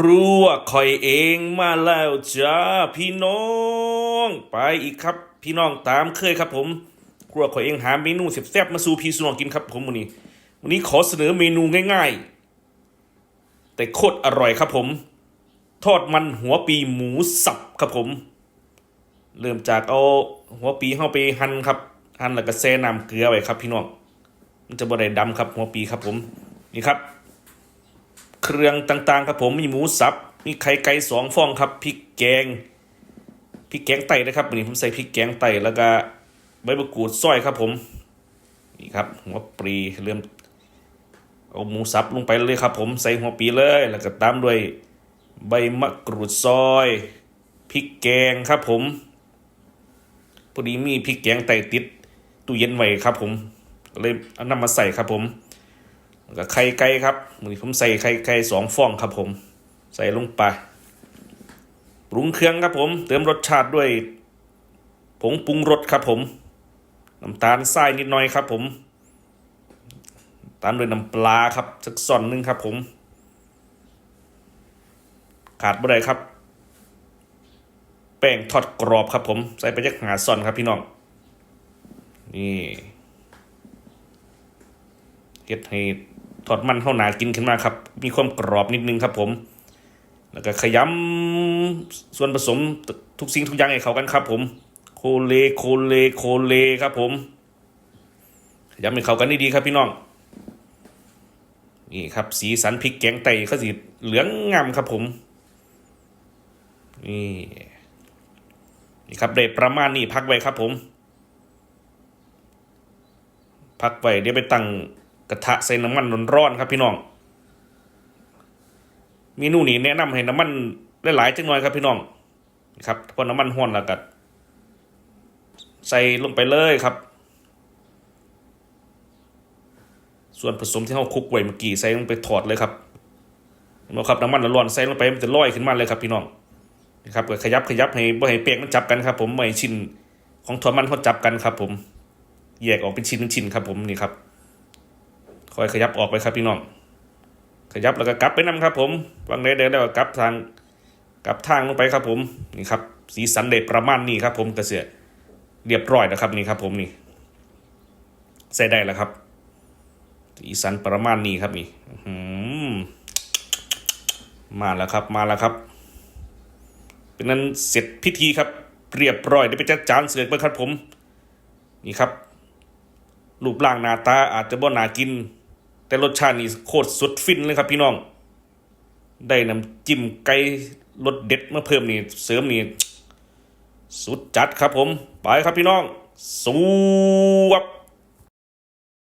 รัวคอยเองมาแล้วจ้าพี่น้อง ไปอีกครับ พี่น้องตามเคยครับผมครัวคอยเองหาเมนูเสแซ่บมาสู่พี่สุน้องกินครับผมวันนี้ วันนี้ขอเสนอเมนูง่าย ๆ แต่โคตรอร่อยครับผม ทอดมันหัวปีหมูสับครับผม เริ่มจากเอาหัวปีเข้าไปหั่นครับหั่นแล้วก็แช่น้ำเกลือไว้ครับ พี่น้องมันจะบ่ได้ดำครับหัวปีครับผมนี่ครับ เครื่องต่างๆ ครับผมมีหมูสับมีไข่ไก่สองฟองครับพริกแกงพริกแกงไตนะครับวันนี้ผมใส่พริกแกงไตแล้วก็ใบมะกรูดซอยครับผมนี่ครับหัวปรีเริ่มเอาหมูสับลงไปเลยครับ ผมใส่หัวปีเลย แล้วก็ตามด้วยใบมะกรูดซอยพริกแกงครับผมพอดีมีพริกแกงไตติดตู้เย็นไว้ครับ ผมเลยเอานำมาใส่ครับผม แล้วก็ไข่ไก่ครับมือผมใส่ไข่ไก่สองฟองครับผม ใส่ลงไปปรุงเครื่องครับผม เติมรสชาติด้วย ผงปรุงรสครับผมน้ำตาลทรายนิดหน่อยครับผม ตามด้วยน้ำปลาครับสักส่อนหนึ่งครับผม ขาดบ่ได้ครับ แป้งทอดกรอบครับผม ใส่ไปจักหาส่อนครับพี่น้องนี่เฮ็ดให้ ทอดมันเข้าหนากินขึ้นมาครับ มีความกรอบนิดนึงครับผม แล้วก็ขยำส่วนผสมทุกสิ่งทุกอย่างให้เข้ากันครับ ผม โคเลโคเลโคเลครับผมขยำให้เข้ากันดีๆครับพี่น้อง นี่ครับ สีสันพริกแกงไตเขาสีเหลืองงามครับผม นี่นี่ครับได้ประมาณนี้พักไว้ครับผม พักไว้เดี๋ยวไปตั้ง กระทะใส่น้ำมันร้อนๆครับพี่น้องเมนูนี้แนะนำให้น้ำมันหลายๆจังหน่อยครับพี่น้องครับพอน้ำมันห้อนแล้วก็ใส่ลงไปเลยครับ ส่วนผสมที่เราคลุกไว้เมื่อกี้ใส่ลงไปถอดเลยครับเห็นไหมครับน้ำมันร้อนใส่ลงไปมันจะลอยขึ้นมาเลยครับพี่น้องนะครับก็ขยับขยับให้บ่ให้เปียกมันจับกันครับ ผมไม่ให้ชิ้นของทอดมันเขาจับกันครับ ผมแยกออกเป็นชิ้นเป็นชิ้นครับ ผมนี่ครับ คอยขยับออกไปครับพี่น้อง ขยับแล้วก็กลับไปนํครับ ผมวางได้แล้วก็กลับทางกลับทางลงไปครับ ผมนี่ครับ สีสันเด็ดประมาณนี้ครับ ผมกระเสียเรียบร้อยแล้วครับนี่ครับ ผมนี่ใส่ได้แล้วครับ สีสันประมาณนี้ครับนี่หือมาแล้วครับมาแล้วครับเป็นนั้นเสร็จพิธีครับ เรียบร้อยได้ไปจัดจานเสือกไปครับผม นี่ครับรูปร่างหน้าตาอาจจะบ่น่ากิน แต่รสชาตินี่โคตรสุดฟินเลยครับพี่น้อง ได้น้ำจิ้มไก่รสเด็ดมาเพิ่มนี่เสริมนี่สุดจัดครับผม ไปครับพี่น้องสวัสด